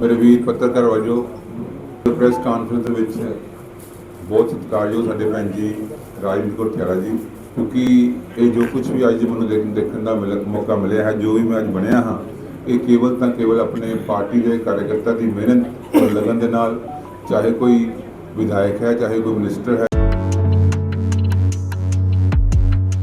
ਮੇਰੇ ਵੀਰ ਪੱਤਰਕਾਰ ਵਜੋਂ ਪ੍ਰੈਸ ਕਾਨਫਰੰਸ ਦੇ ਵਿੱਚ ਬਹੁਤ ਸਤਿਕਾਰਯੋਗ ਸਾਡੇ ਭੈਣ ਜੀ ਰਾਜਵੀਰ ਕੌਰ ਖਿਆਲਾ ਜੀ, ਕਿਉਂਕਿ ਇਹ ਜੋ ਕੁਝ ਵੀ ਅੱਜ ਮੈਨੂੰ ਦੇਖ- ਦੇਖਣ ਦਾ ਮਿਲ ਮੌਕਾ ਮਿਲਿਆ ਹੈ, ਜੋ ਵੀ ਮੈਂ ਅੱਜ ਬਣਿਆ ਹਾਂ, ਇਹ ਕੇਵਲ ਤਾਂ ਕੇਵਲ ਆਪਣੇ ਪਾਰਟੀ ਦੇ ਕਾਰਜਕਰਤਾ ਦੀ ਮਿਹਨਤ ਔਰ ਲਗਨ ਦੇ ਨਾਲ, ਚਾਹੇ ਕੋਈ ਵਿਧਾਇਕ ਹੈ, ਚਾਹੇ ਕੋਈ ਮਿਨਿਸਟਰ ਹੈ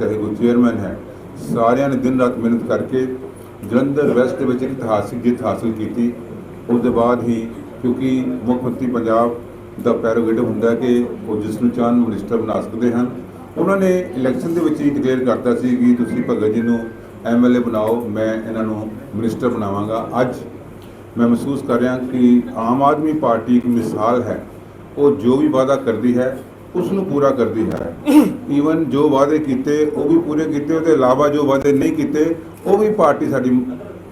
ਚਾਹੇ ਕੋਈ ਚੇਅਰਮੈਨ ਹੈ। ਸਾਰਿਆਂ ਨੇ ਦਿਨ ਰਾਤ ਮਿਹਨਤ ਕਰਕੇ ਜਲੰਧਰ ਵੈਸਟ ਦੇ ਵਿੱਚ ਇਤਿਹਾਸਿਕ ਜਿੱਤ ਹਾਸਲ ਕੀਤੀ। ਉਸ ਦੇ ਬਾਅਦ ਹੀ ਕਿਉਂਕਿ ਮੁੱਖ ਮੰਤਰੀ ਪੰਜਾਬ ਦਾ ਪੈਰੋਗੇਟਿਵ ਹੁੰਦਾ ਕਿ ਉਹ ਜਿਸ ਨੂੰ ਚਾਹਣ ਮਿਨਿਸਟਰ ਬਣਾ ਸਕਦੇ ਹਨ। ਉਹਨਾਂ ਨੇ ਇਲੈਕਸ਼ਨ ਦੇ ਵਿੱਚ ਹੀ ਡਿਕਲੇਅਰ ਕਰਤਾ ਸੀ ਕਿ ਤੁਸੀਂ ਭਗਤ ਜੀ ਨੂੰ ਐਮਐਲਏ ਬਣਾਓ, ਮੈਂ ਇਹਨਾਂ ਨੂੰ ਮਿਨਿਸਟਰ ਬਣਾਵਾਂਗਾ। ਅੱਜ ਮੈਂ ਮਹਿਸੂਸ ਕਰ ਰਿਹਾ ਕਿ ਆਮ ਆਦਮੀ ਪਾਰਟੀ ਇੱਕ ਮਿਸਾਲ ਹੈ। ਉਹ ਜੋ ਵੀ ਵਾਅਦਾ ਕਰਦੀ ਹੈ ਉਸ ਨੂੰ ਪੂਰਾ ਕਰਦੀ ਹੈ। ਈਵਨ ਜੋ ਵਾਅਦੇ ਕੀਤੇ, ਉਹ ਵੀ ਪੂਰੇ ਕੀਤੇ, ਉਹਦੇ ਇਲਾਵਾ ਜੋ ਵਾਅਦੇ ਨਹੀਂ ਕੀਤੇ, ਉਹ ਵੀ ਪਾਰਟੀ ਸਾਡੀ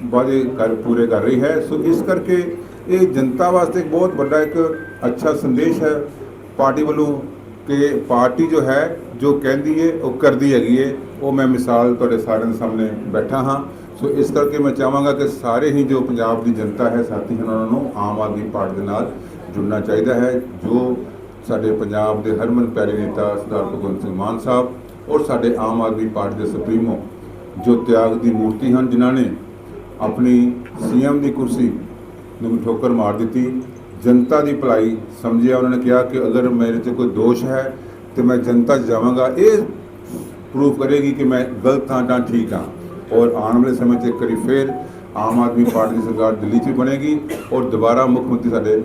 ਵਾਅਦੇ ਕਰ, ਪੂਰੇ ਕਰ ਰਹੀ ਹੈ। ਸੋ ਇਸ ਕਰਕੇ ਇਹ ਜਨਤਾ ਵਾਸਤੇ ਇੱਕ ਬਹੁਤ ਵੱਡਾ ਇੱਕ ਅੱਛਾ ਸੰਦੇਸ਼ ਹੈ। ਪਾਰਟੀ ਵੱਲੋਂ ਕਿ ਪਾਰਟੀ ਜੋ ਹੈ, ਜੋ ਕਹਿੰਦੀ ਹੈ, ਉਹ ਕਰਦੀ ਹੈਗੀ ਹੈ। ਉਹ ਮੈਂ ਮਿਸਾਲ ਤੁਹਾਡੇ ਸਾਰਿਆਂ ਦੇ ਸਾਹਮਣੇ ਬੈਠਾ ਹਾਂ। ਸੋ ਇਸ ਕਰਕੇ ਮੈਂ ਚਾਹਾਂਗਾ ਕਿ ਸਾਰੇ ਹੀ ਜੋ ਪੰਜਾਬ ਦੀ ਜਨਤਾ ਹੈ, ਸਾਥੀ ਹਨ, ਉਹਨਾਂ ਨੂੰ ਆਮ ਆਦਮੀ ਪਾਰਟੀ ਦੇ ਨਾਲ ਜੁੜਨਾ ਚਾਹੀਦਾ ਹੈ। ਜੋ ਸਾਡੇ ਪੰਜਾਬ ਦੇ ਹਰਮਨ ਪਿਆਰੇ ਨੇਤਾ ਸਰਦਾਰ ਭਗਵੰਤ ਸਿੰਘ ਮਾਨ ਸਾਹਿਬ ਔਰ ਸਾਡੇ ਆਮ ਆਦਮੀ ਪਾਰਟੀ ਦੇ ਸੁਪਰੀਮੋ, ਜੋ ਤਿਆਗ ਦੀ ਮੂਰਤੀ ਹਨ, ਜਿਨ੍ਹਾਂ ਨੇ ਆਪਣੀ ਸੀਐਮ ਦੀ ਕੁਰਸੀ ਨੂੰ ਵੀ ਠੋਕਰ ਮਾਰ ਦਿੱਤੀ। ਜਨਤਾ ਦੀ ਭਲਾਈ ਸਮਝਿਆ ਉਹਨਾਂ ਨੇ ਕਿਹਾ ਕਿ ਅਗਰ ਮੇਰੇ 'ਚ ਕੋਈ ਦੋਸ਼ ਹੈ, ਤੇ ਮੈਂ ਜਨਤਾ 'ਚ ਜਾਵਾਂਗਾ। ਇਹ ਪ੍ਰੂਫ ਕਰੇਗੀ ਕਿ ਮੈਂ ਗਲਤ ਹਾਂ ਜਾਂ ਠੀਕ ਹਾਂ। ਔਰ ਆਉਣ ਵਾਲੇ ਸਮੇਂ 'ਚ ਕਰੀ ਵਾਰੀ ਫੇਰ ਆਮ ਆਦਮੀ ਪਾਰਟੀ ਦੀ ਸਰਕਾਰ ਦਿੱਲੀ 'ਚ ਬਣੇਗੀ ਔਰ ਦੁਬਾਰਾ ਮੁੱਖ ਮੰਤਰੀ ਸਾਡੇ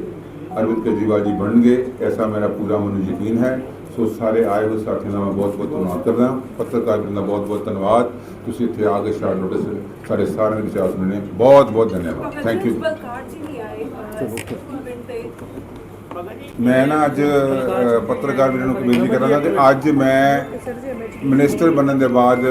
ਅਰਵਿੰਦ ਕੇਜਰੀਵਾਲ ਜੀ ਬਣਨਗੇ ਐਸਾ ਮੇਰਾ ਪੂਰਾ ਮੈਨੂੰ ਯਕੀਨ ਹੈ। ਸੋ ਸਾਰੇ ਆਏ ਹੋਏ ਸਾਥੀਆਂ ਦਾ ਮੈਂ ਬਹੁਤ ਬਹੁਤ ਧੰਨਵਾਦ ਕਰਦਾ ਪੱਤਰਕਾਰ ਵੀਰਾਂ ਦਾ ਬਹੁਤ ਬਹੁਤ ਧੰਨਵਾਦ। ਤੁਸੀਂ ਇੱਥੇ ਆ ਕੇ ਸ਼ਾਰਟ ਨੋਟਿਸ ਸਾਡੇ ਸਾਰਿਆਂ ਦੇ ਵਿਚਾਰ ਸੁਣਨੇ ਬਹੁਤ ਬਹੁਤ ਧੰਨਵਾਦ। ਥੈਂਕ ਯੂ ਮੈਂ ਨਾ ਅੱਜ ਪੱਤਰਕਾਰ ਵੀਰਾਂ ਨੂੰ ਬੇਨਤੀ ਕਰਾਂਗਾ ਕਿ ਅੱਜ ਮੈਂ ਮਿਨਿਸਟਰ ਬਣਨ ਦੇ ਬਾਅਦ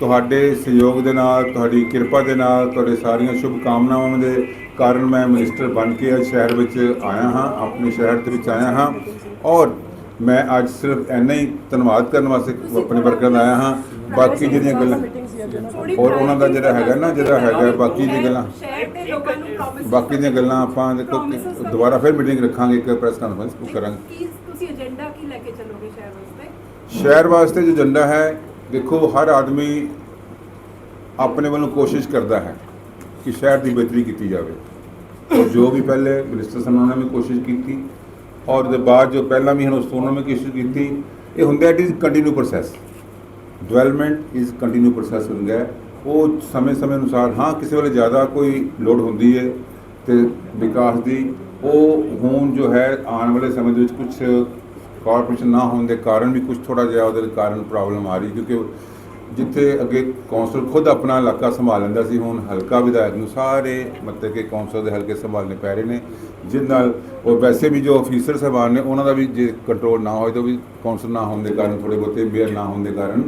ਤੁਹਾਡੇ ਸਹਿਯੋਗ ਦੇ ਨਾਲ ਤੁਹਾਡੀ ਕਿਰਪਾ ਦੇ ਨਾਲ ਤੁਹਾਡੇ ਸਾਰੀਆਂ ਸ਼ੁਭ ਕਾਮਨਾਵਾਂ ਦੇ ਕਾਰਨ ਮੈਂ ਮਿਨਿਸਟਰ ਬਣ ਕੇ ਅੱਜ ਸ਼ਹਿਰ ਵਿੱਚ ਆਇਆ ਹਾਂ ਆਪਣੇ ਸ਼ਹਿਰ ਦੇ ਵਿੱਚ ਆਇਆ ਹਾਂ ਔਰ ਮੈਂ ਅੱਜ ਸਿਰਫ ਇੰਨਾ ਹੀ ਧੰਨਵਾਦ ਕਰਨ ਵਾਸਤੇ ਆਪਣੇ ਵਰਕਰਾਂ ਦਾ ਆਇਆ ਹਾਂ। ਬਾਕੀ ਜਿਹੜੀਆਂ ਗੱਲਾਂ ਔਰ ਉਹਨਾਂ ਦਾ ਜਿਹੜਾ ਹੈਗਾ ਨਾ ਜਿਹੜਾ ਹੈਗਾ ਬਾਕੀ ਦੀ ਗੱਲਾਂ ਬਾਕੀ ਦੀਆਂ ਗੱਲਾਂ ਆਪਾਂ ਦੇਖੋ ਦੁਬਾਰਾ ਫਿਰ ਮੀਟਿੰਗ ਰੱਖਾਂਗੇ ਇੱਕ ਪ੍ਰੈਸ ਕਾਨਫਰੰਸ ਕਰਾਂਗੇ। ਤੁਸੀਂ ਏਜੰਡਾ ਕੀ ਲੈ ਕੇ ਚੱਲੋਗੇ ਸ਼ਹਿਰ ਵਾਸਤੇ? ਸ਼ਹਿਰ ਵਾਸਤੇ ਜੋ ਏਜੰਡਾ ਹੈ ਦੇਖੋ ਹਰ ਆਦਮੀ ਆਪਣੇ ਵੱਲੋਂ ਕੋਸ਼ਿਸ਼ ਕਰਦਾ ਹੈ ਕਿ ਸ਼ਹਿਰ ਦੀ ਬਿਹਤਰੀ ਕੀਤੀ ਜਾਵੇ। ਔਰ ਜੋ ਵੀ ਪਹਿਲੇ ਮਿਨਿਸਟਰ ਸਨ ਉਹਨਾਂ ਨੇ ਵੀ ਕੋਸ਼ਿਸ਼ ਕੀਤੀ ਔਰ ਦੇ ਬਾਅਦ ਜੋ ਪਹਿਲਾਂ ਵੀ ਹਨ ਉਸ ਤੋਂ ਉਹਨਾਂ ਨੇ ਕੋਸ਼ਿਸ਼ ਕੀਤੀ, ਇਹ ਹੁੰਦਾ it is continue process development is continue process ਹੁੰਦਾ ਉਹ ਸਮੇਂ-ਸਮੇਂ ਅਨੁਸਾਰ, ਹਾਂ, ਕਿਸੇ ਵੇਲੇ ਜ਼ਿਆਦਾ ਕੋਈ ਲੋਡ ਹੁੰਦੀ ਹੈ ਤੇ ਵਿਕਾਸ ਦੀ, ਉਹ ਹੁਣ ਜੋ ਹੈ, ਆਉਣ ਵਾਲੇ ਸਮੇਂ ਦੇ ਵਿੱਚ ਕੁਝ ਕਾਰਪੋਰੇਸ਼ਨ ਨਾ ਹੋਣ ਦੇ ਕਾਰਨ ਵੀ ਕੁਝ ਥੋੜਾ ਜਿਹਾ ਉਹਦੇ ਕਾਰਨ ਪ੍ਰੋਬਲਮ ਆ ਰਹੀ ਕਿਉਂਕਿ ਜਿੱਥੇ ਅੱਗੇ ਕੌਂਸਲ ਖੁਦ ਆਪਣਾ ਇਲਾਕਾ ਸੰਭਾਲ ਲੈਂਦਾ ਸੀ, ਹੁਣ ਹਲਕਾ ਵਿਧਾਇਕ ਨੂੰ ਸਾਰੇ ਮਤਲਬ ਕਿ ਕੌਂਸਲ ਦੇ ਹਲਕੇ ਸੰਭਾਲਣੇ ਪੈ ਰਹੇ ਨੇ, ਜਿਸ ਨਾਲ ਉਹ ਵੈਸੇ ਵੀ ਜੋ ਅਫੀਸਰ ਸਾਹਿਬਾਨ ਨੇ, ਉਹਨਾਂ ਦਾ ਵੀ ਜੇ ਕੰਟਰੋਲ ਨਾ ਹੋਏ ਤਾਂ ਵੀ ਕੌਂਸਲ ਨਾ ਹੋਣ ਦੇ ਕਾਰਨ ਥੋੜੇ ਬਹੁਤੇ ਬੇਅਰ ਨਾ ਹੋਣ ਦੇ ਕਾਰਨ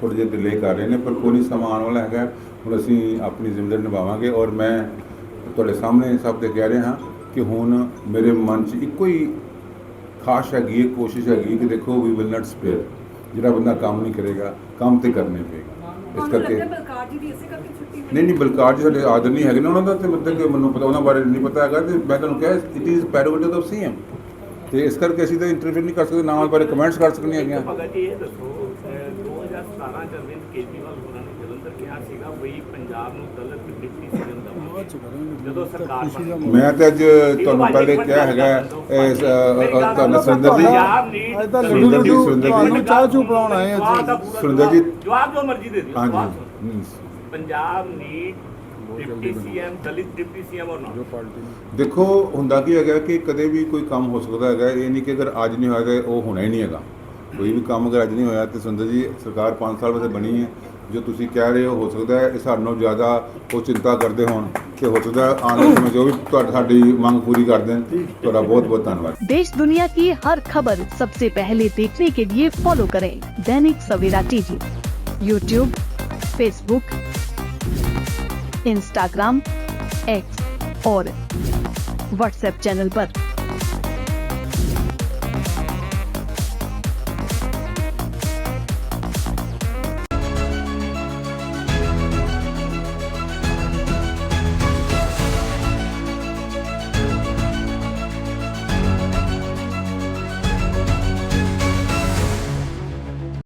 ਥੋੜੇ ਜਿਹੇ ਡਿਲੇ ਕਰ ਰਹੇ ਨੇ, ਪਰ ਕੋਈ ਨਹੀਂ ਸਮਾਨ ਵਾਲਾ ਹੈਗਾ। ਹੁਣ ਅਸੀਂ ਆਪਣੀ ਜ਼ਿੰਮੇਵਾਰੀ ਨਿਭਾਵਾਂਗੇ ਔਰ ਮੈਂ ਤੁਹਾਡੇ ਸਾਹਮਣੇ ਸਭ ਦੇ ਕਹਿ ਰਿਹਾ ਹਾਂ ਕਿ ਹੁਣ ਮੇਰੇ ਮਨ 'ਚ ਇੱਕੋ ਹੀ ਖਾਸ਼ ਹੈਗੀ ਹੈ, ਕੋਸ਼ਿਸ਼ ਹੈਗੀ ਕਿ ਦੇਖੋ ਵੀ ਵਿਲ ਨਾਟ ਸਪੇਅਰ ਜਿਹੜਾ ਬੰਦਾ ਕੰਮ ਨਹੀਂ ਕਰੇਗਾ ਕੰਮ ਤੇ ਕਰਨੇ ਪਏਗਾ। ਇਸ ਕਰਕੇ ਲੱਗਦਾ ਬਲਕਾਰ ਜੀ ਦੀ ਇਸੇ ਕਰਕੇ ਛੁੱਟੀ ਹੋਈ ਨਹੀਂ ਨਹੀਂ ਬਲਕਾਰ ਜੀ ਸਾਡੇ ਆਦਰ ਨਹੀਂ ਹੈਗੇ ਨਾ ਉਹਨਾਂ ਦਾ ਤੇ ਮਤਲਬ ਕਿ ਮੈਨੂੰ ਪਤਾ ਉਹਨਾਂ ਬਾਰੇ ਨਹੀਂ ਪਤਾ ਹੈਗਾ ਤੇ ਮੈਂ ਤੁਹਾਨੂੰ ਕਿਹਾ it is prerogative of CM ਤੇ ਇਸ ਕਰਕੇ ਅਸੀਂ ਤਾਂ ਇੰਟਰਵਿਊ ਨਹੀਂ ਕਰ ਸਕਦੇ ਨਾ ਉਹਨਾਂ ਬਾਰੇ ਕਮੈਂਟਸ ਕਰ ਸਕਦੇ ਹੈਗੇ ਹਾਂ ਭਗਤ ਜੀ ਇਹ ਦੱਸੋ ਅਹ 2017 ਚ ਅਰਵਿੰਦ ਕੇਜਰੀਵਾਲ ਹੋਰਾਂ ਨੇ ਜਲੰਧਰ ਕਿਹਾ ਸੀਗਾ ਬਈ ਪੰਜਾਬ ਨੂੰ ਦਲਿਤ ਡਿਪਟੀ ਸੀਐਮ ਦਵਾਂਗੇ ਜਦੋਂ ਸਰਕਾਰ ਬਣੀ। ਮੈਂ ਤੇ ਅੱਜ ਤੁਹਾਨੂੰ ਪਹਿਲੇ ਕਿਹਾ ਹੈਗਾ ਇਸ, ਤੁਹਾਨੂੰ ਸੁਰਿੰਦਰ ਜੀ ਅੱਜ ਸੁਰਿੰਦਰ ਜੀ, ਸੁਰਿੰਦਰ ਜੀ। ਚਾਹ ਚੂ ਪਿਲਾਉਣ ਆਏ ਆ ਜਵਾਬ ਦਾ ਜੀ ਪੂਰਾ ਸੁਰਿੰਦਰ ਜੀ। ਜਵਾਬ ਜੋ ਮਰਜ਼ੀ ਦੇ ਦਿਓ ਹਾਂਜੀ। Punjab need deputy CM Dalit deputy CM or not ਦੇਖੋ ਹੁੰਦਾ ਕੀ ਹੈਗਾ ਕਿ ਕਦੇ ਵੀ ਕੋਈ ਕੰਮ ਹੋ ਸਕਦਾ ਹੈਗਾ ਇਹ ਨਹੀਂ ਕਿ ਅਗਰ ਅੱਜ ਨਹੀਂ ਹੋਇਆ ਉਹ ਹੋਣਾ ਹੀ ਨਹੀਂ ਹੈਗਾ। ਕੋਈ ਵੀ ਕੰਮ ਅਗਰ ਅੱਜ ਨਹੀਂ ਹੋਇਆ ਤੇ ਸੁੰਦਰ ਜੀ ਸਰਕਾਰ 5 ਸਾਲ ਵਾਸਤੇ ਬਣੀ ਹੈ ਜੋ ਤੁਸੀਂ ਕਹਿ ਰਹੇ ਹੋ ਹੋ ਸਕਦਾ ਹੈ ਇਹ ਸਾਡੇ ਨਾਲੋਂ ਜ਼ਿਆਦਾ ਉਹ ਚਿੰਤਾ ਕਰਦੇ ਹੋਣ ਤੇ ਹੋ ਸਕਦਾ ਹੈ ਆਉਣ ਵਾਲੇ ਸਮੇਂ 'ਚ ਉਹ ਵੀ ਤੁਹਾਡੀ ਸਾਡੀ ਮੰਗ ਪੂਰੀ ਕਰ ਦੇਣ ਤੁਹਾਡਾ ਬਹੁਤ ਬਹੁਤ ਧੰਨਵਾਦ देश दुनिया की हर खबर सबसे पहले देखने के लिए फॉलो करें Dainik Savera TV YouTube Facebook Instagram X और व्हाट्सएप चैनल पर।